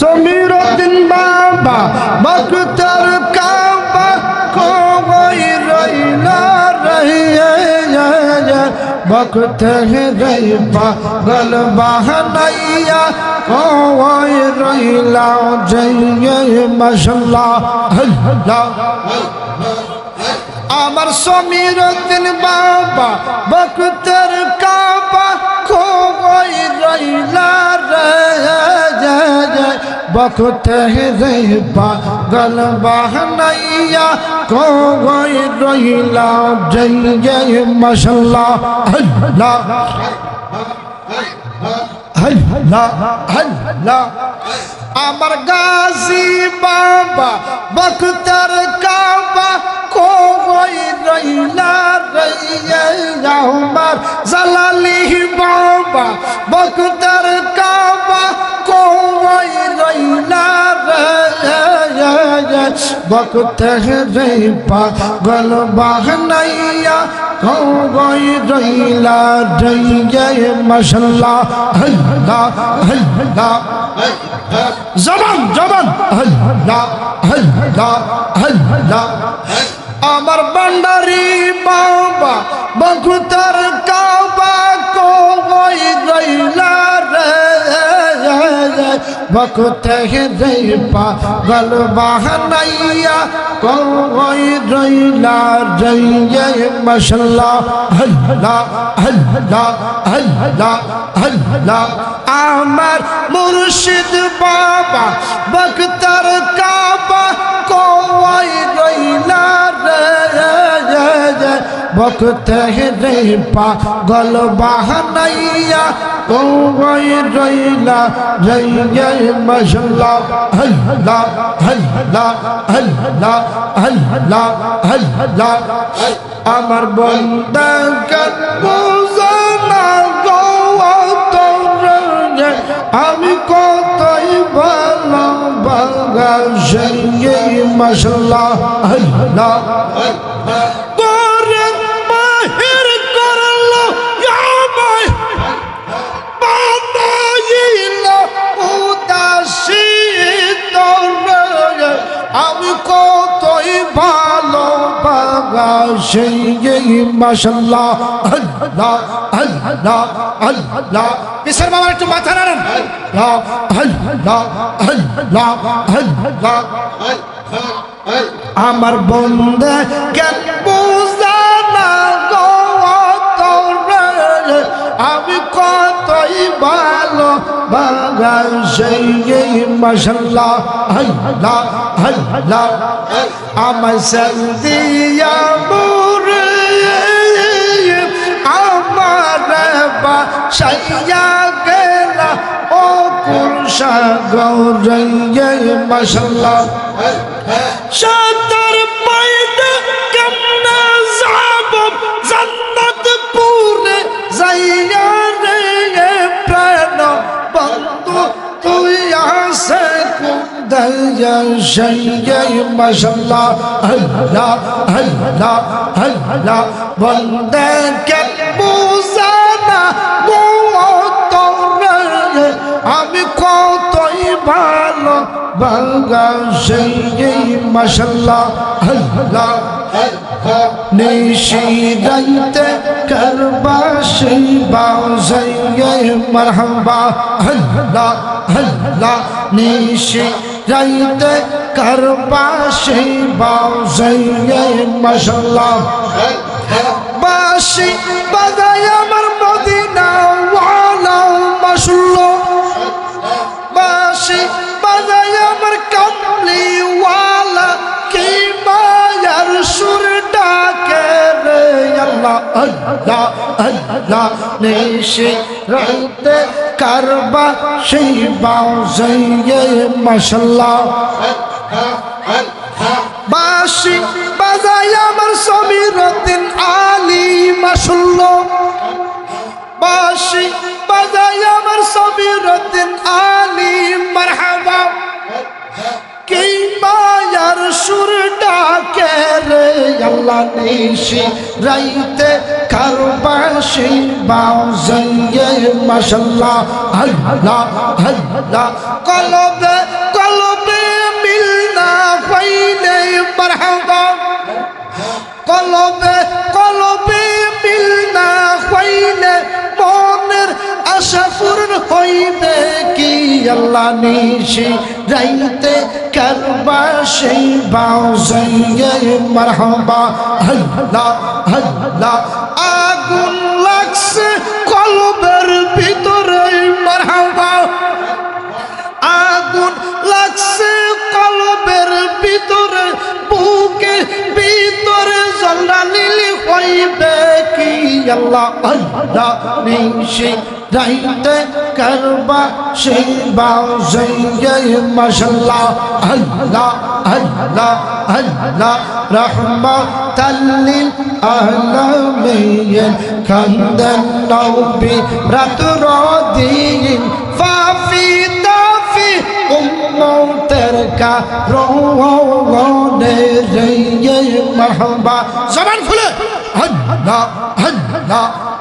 সমীর উদ্দিন বাবা বক্তর কাবা কই রইলা রহিয়ে বক্ত রই পাগল বাহনাইয়া কই রইলা জয় মশলা আল্লাহ আমার সমীর উদ্দিন বাবা বক্তর কাবা কই রইলা রে বকত রে পাগল বাহনাইয়া কই রইলা, জয় জয় মশলা আল্লাহ। আল্লাহ আল্লাহ। আমার গাজী বাবা বক্তর কাবা কই রইলা, রইয়া আমার জালালি বাবা বক্তর কাবা বক্ত রে পাগল বাহনাইয়া কই রইলা রইয়া মশলা আল্লাহ আল্লাহ জবান জবান আল্লাহ আল্লাহ আল্লাহ আমার বান্ডারি বাবা, বকুতার কাবা কই রইলা রে। বকুতে রে পাগল বাহনাইয়া কই রইলা রইয়ে মশলা আল্লাহ আল্লাহ আল্লাহ আল্লাহ আমার মুর্শিদ বাবা বক্তর কাবা কই রইলা রে বকতে রে পাগল বাহনাইয়া কই রইলা রইয়ে মশলা আল্লাহ আল্লাহ আল্লাহ আল্লাহ আল্লাহ আমার বন্দা কর বুঝনা গো তোরে আমি কতই ভালো বাগা সেই মশলা আল্লাহ সেই মশলা আল্লাহ আল্লাহ আল্লাহ। কিসের বাবার একটু মাথা নাড়েন। আল্লাহ আল্লাহ আল্লাহ আমার বন্ধে কেন বুঝানা গো তোরে আমি কতই ভালো বাগান সেই মশলা আল্লাহ আল্লাহ আমার সন্দিয়া মুরে আমার বাসাইয়া গেলা, ও পুরুষা গৌরঙ্গে মশলা কুদয়া সঙ্গে মশলা আল্লাহ আল্লাহ আল্লাহ। বন্দে বুঝানা আমি কতই ভালো, বাঙ্গা সেই মশলা আল্লাহ নিশি রাইতে করবা সেই বাউজাইয়ে মারহাবা, আল্লাহ আল্লাহ। নিশি রাইতে করবা সেই বাউজাইয়ে মশলা বাসি বাজায় আমার মদিনা ওয়ালা মাসুল্লো বাসি বাজায় আমার কামলি ওয়ালা কি মায়ার সুর ডাকে রে, আল্লাহ আল্লাহ আল্লাহ, নিশি রাইতে কারবা সেই বাউজাইয়ে মশলা বাসি বাজায় আমার সমীরতিন আলী মাসুল্ল বাসি বাজায় আমার সমীরতিন আলী, মারহাবা। কি মায়ার সুর ডাকে রে? আল্লাহ নিশি রাইতে কারবাসি বাউজাইয়ে মাশাল্লাহ আল্লাহ আল্লাহ কলবে কলবে মিলনা পাইলে মারহাবা। কলবে কলবে মিল না হইলে মনের আশা পূরণ হইবে। আল্লাহ নিশি রাইতে কারবা সেই বাউ সঙ্গে মারহাবা। আল্লাহ আল্লাহ আগুন লাগছে কলবের ভিতরে মারহাবা। আগুন লাগছে কলবের ভিতরে, বুকে ভিতরে জল্লা নীলি হইবে কি? আল্লাহ আল্লাহ নিশি রাইতে করবা, সেই বাউ সঙ্গে মশাল্লাহ। আল্লাহ আল্লাহ আল্লাহ। রহমতাল্লিল আলামিন। কান্দন নবী রাত রদিন ফাফি তাফি উম্মতের কা রোনে রে মারহাবা জবান খুলে। আল্লাহ আল্লাহ।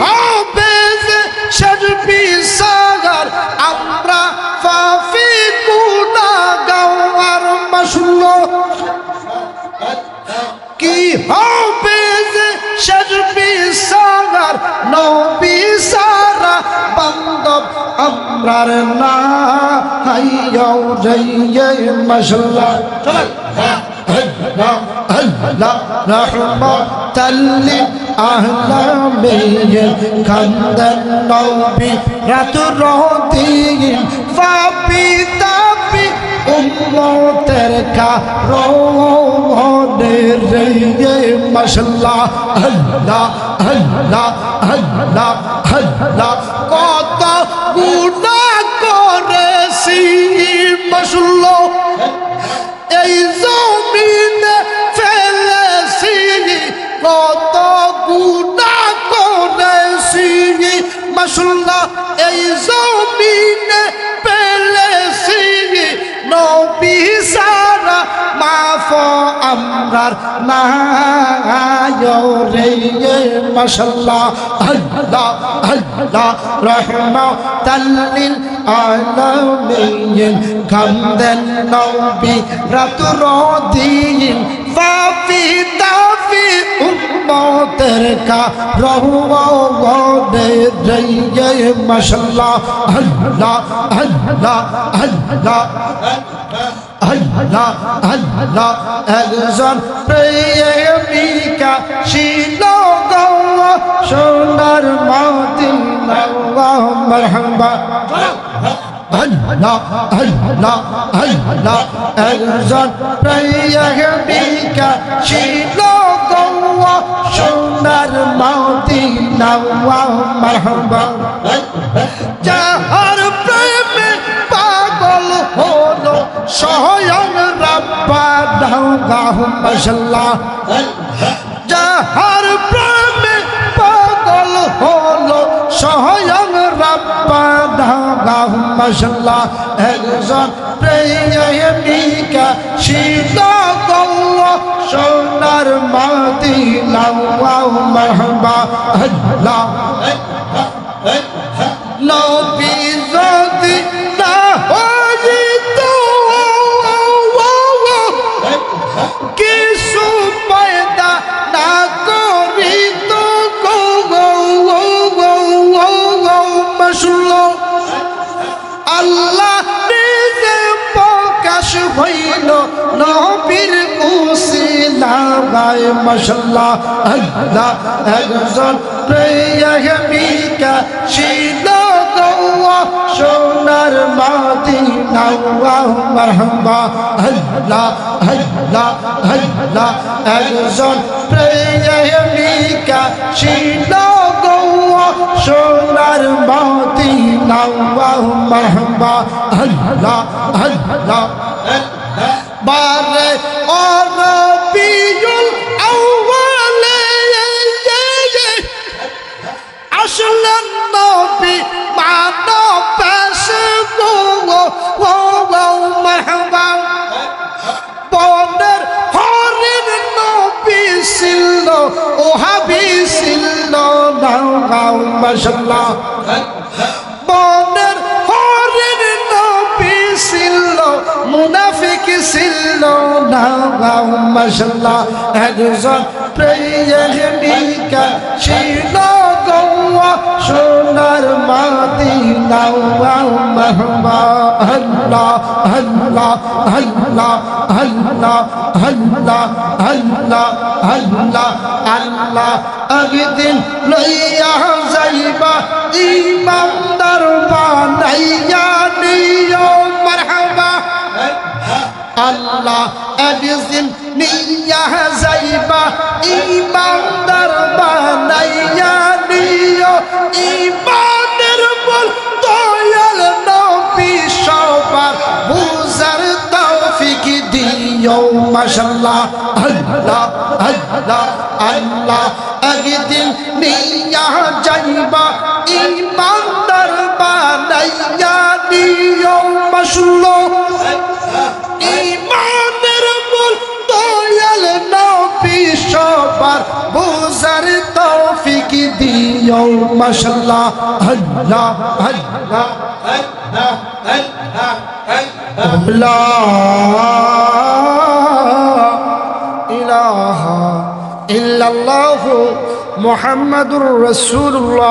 কি যে শরফি সাগর, আমরা ফাফি গুনাহগার মাসুল্লো কি হবে যে শরফি সাগর, নবী সারা বান্দব আমরার না হাইয়াও যাইয়ে মাশাল্লাহ। রহমতাল্লি আহলামিন কান্দন নবী রাত রদিন ফাপি তাপি উম্মতের কা রোনে রে মাশাল্লাহ আল্লাহ আল্লাহ আল্লাহ আল্লাহ কত গুনাহ করেছি মাশাল্লাহ মাসুল্লাহ এই জমিনে ফেলেছি নবী সারা মাফ আমরার নাই রে মাশাল্লাহ আল্লাহ আল্লাহ রহমতাল্লিল আলামিন কামদেন নবী রাত রদিন ফাফি তাফি উম্মতের কা রহুনে রে মাশাল্লাহ আল্লাহ আল্লাহ আল্লাহ আল্লাহ আল্লাহ একজন প্রেমিকা গৌয়া সোনার মদিনা মারহাবা আল্লাহ আল্লাহ আল্লাহ একজন প্রেমিকা ছিল মদিনা মারহাবা। যাহার প্রেমে পাগল হলো, স্বয়ং রাব্বা দাও মাশাল্লাহ যাহার প্রেমে পাগল হলো, স্বয়ং রাব্বা দাও মাশাল্লাহ একজন প্রেমিকা গৌর সোনার মদিনা মাশাল্লাহ আল্লাহ একজন প্রেয়ামিকা শীল সোনার মাতি নাওয়া মারহাবা আল্লাহ আল্লাহ আল্লাহ একজন প্রেয়ামিকা শীল সোনার মাতি নাওয়া মারহাবা আল্লাহ আল্লাহ, বার ওহাবি ছিল মশাল্লাহ বনের হরের নবী ছিল মুনাফিক ছিল নাও মশাল্লাহ একজন প্রিয় ছিল। সোনার মাতি মহমা হল্লা হল্লা হল্লা হল্লা হল্লা হল্লা হল্লা আল্লাহ একদিন লইয়া যাইবা ইমানদার বানাইয়া নিও মারহাবা। আল্লাহ একদিন নিয়া যাইবা ইমানদার বানাইয়া মাশাল্লাহ আল্লাহ আল্লাহ আল্লাহ। একদিন নিয়া যাইবা ইমানদার বানাইয়া নিও মাশাল্লাহ ইমানের মূল দয়াল নবী সবার বুঝার তৌফিক দিও মাশাল্লাহ আল্লাহ আল্লাহ লা ইলাহা الله إلا الله محمد رسول الله.